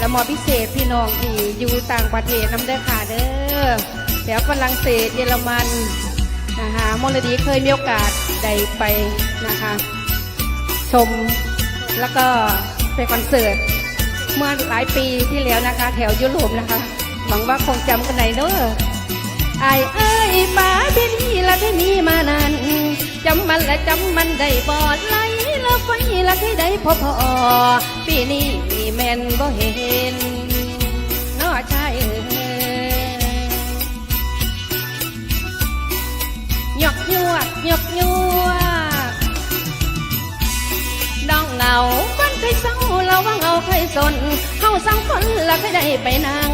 และมอพิเศษพี่น้องที่อยู่ต่างประเทศน้ำเด้อค่ะเด้อแถวฝรั่งเศสเยอรมันนะคะมลดีเคยมีโอกาสได้ไปนะคะ ชมแล้วก็ไปคอนเสิร์ตเมื่อหลายปีที่แล้วนะคะ แถวยุโรปนะคะหวังว่าคงจำกันไหนเด้อไอเอ้ยป้าพี่นี่ละที่นี่มานานจำมันและจำมันได้บอดไล ละไฟละที่ได้พอพอปีนี้แม่นบ่เห็นนอชายเอ้ยหยกยัวหยกยัวดองเหงาบ้านเคยเศร้าเราว่าเงาเคยสนเฮาสังคนละเคยได้ไปนั่ง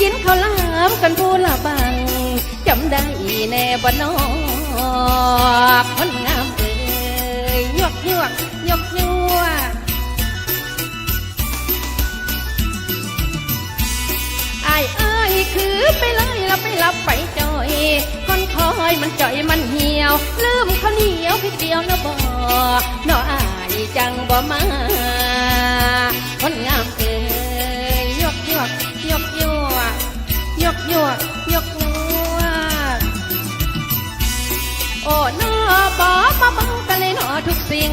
กินข้าวลามกันพูละบังจำได้แน่บ่นอกคนงามเอ้ยยกยวก มันจ่อยมันเหี่ยว ลืมข้าวเหนียวพี่เดียวนะบ่เนาะอายจังบ่มาคนงามเอ้ยยกยวกยกยัวยกยัวยกยัวโอ้นอบอมาบังกันเลยเนอทุกสิ่ง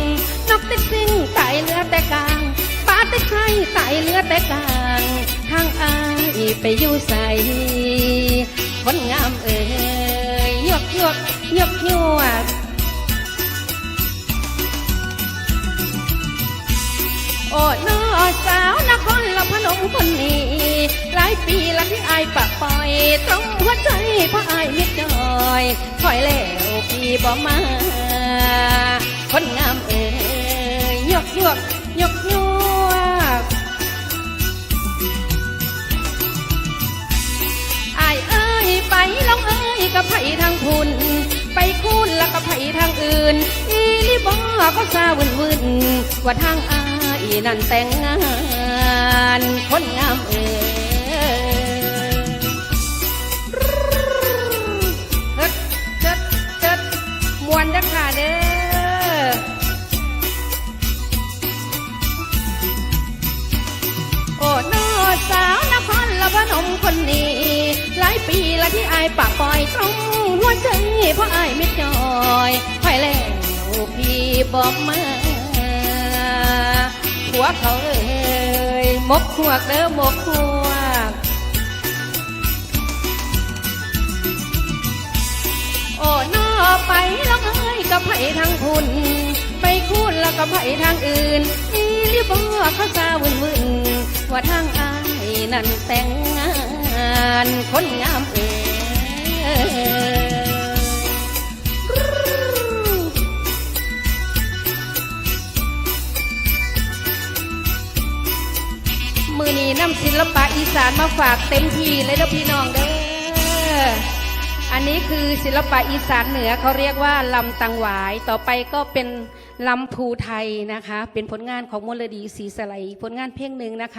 นกติดสิ่งตายเลือแต่กลางปลาติดไข่ตายเลือแต่กลางทางอายไปอยู่ใส่คนงามเอ่ย หยกหยวกยกยวกโอ้นอสาวนครละพนมคนนี้ หลายปีละที่อายปะปล่อยตรงหัวใจพระอายมิดจอยคอยแล้วพี่บ่มา คนงามเอ่ยยกยกยกยก ทางอื่น อีลิบอก็ซาวุ่นวุ่นว่าทางอายนั่นแต่งงานคนงามเอ้ยเฮ็ดเฮ็ดเฮ็ดมวนเด้อค่ะเด้อโอ้นอสาวนครละพนมคนนี้ หลายปีละที่อายปะปล่อยตรงหัวใจเพราะอายไม่จอยคอยแล้วพี่ บอกมาผัวเขาเอ้ยมกขวกเด้อมกขวก โอ้นอไปแล้วเอ้ยกับไผทางพุ่นไปคูนแล้วกับไผทางอื่นอีลิบอเขาซาวุ่นวุ่นว่าทางอายนั่นแต่งงาน คนงามเอ๋มื นี้นำศิลปะอีสานมาฝากเต็มที่เลยเด้อพี่น้องเด้อ อันนี้คือศิลปะอีสานเหนือเขาเรียกว่าลำตังหวาย ต่อไปก็เป็นลำภูไทยนะคะ เป็นผลงานของมลดีศรีสไลผลงานเพลงหนึ่งนะคะ